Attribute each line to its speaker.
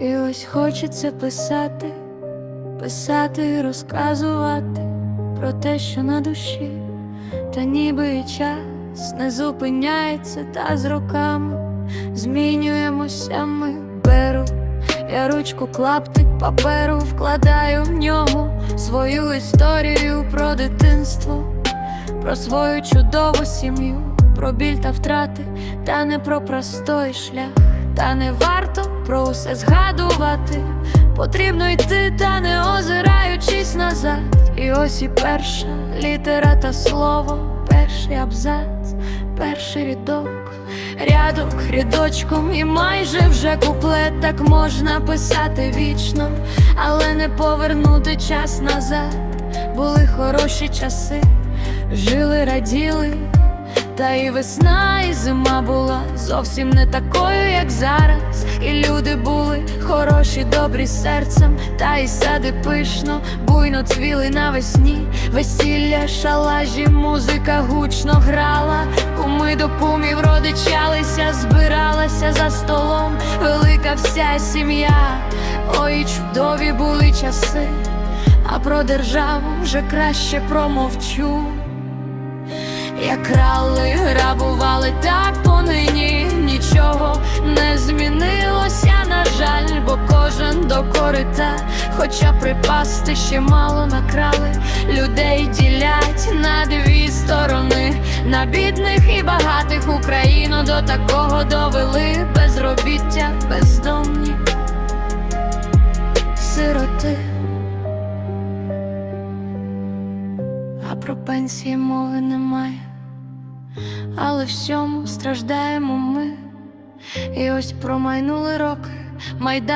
Speaker 1: І ось хочеться писати, писати і розказувати про те, що на душі, та ніби час не зупиняється, та з роками змінюємося ми беру. Я ручку клаптик паперу вкладаю в нього свою історію про дитинство, про свою чудову сім'ю, про біль та втрати, та не про простой шлях. Та не варто про усе згадувати. Потрібно йти, та не озираючись назад. І ось і перша літера та слово, перший абзац, перший рядок, рядок рядочком, і майже вже куплет так можна писати вічно, але не повернути час назад. Були хороші часи, жили, раділи. Та і весна, і зима була зовсім не такою, як зараз. І люди були хороші, добрі серцем, та й сади пишно, буйно цвіли навесні. Весілля, шалажі, музика гучно грала. Куми до кумів родичалися, збиралася за столом. Велика вся сім'я. Ой, чудові були часи. А про державу вже краще промовчу. Як крали, грабували, так понині нічого не змінилося, на жаль, бо кожен до корита, хоча припасти ще мало накрали, людей ділять на дві сторони, на бідних і багатих. Україну до такого довели безробіття, про пенсії мови немає, але всьому страждаємо ми. І ось промайнули роки, майдан.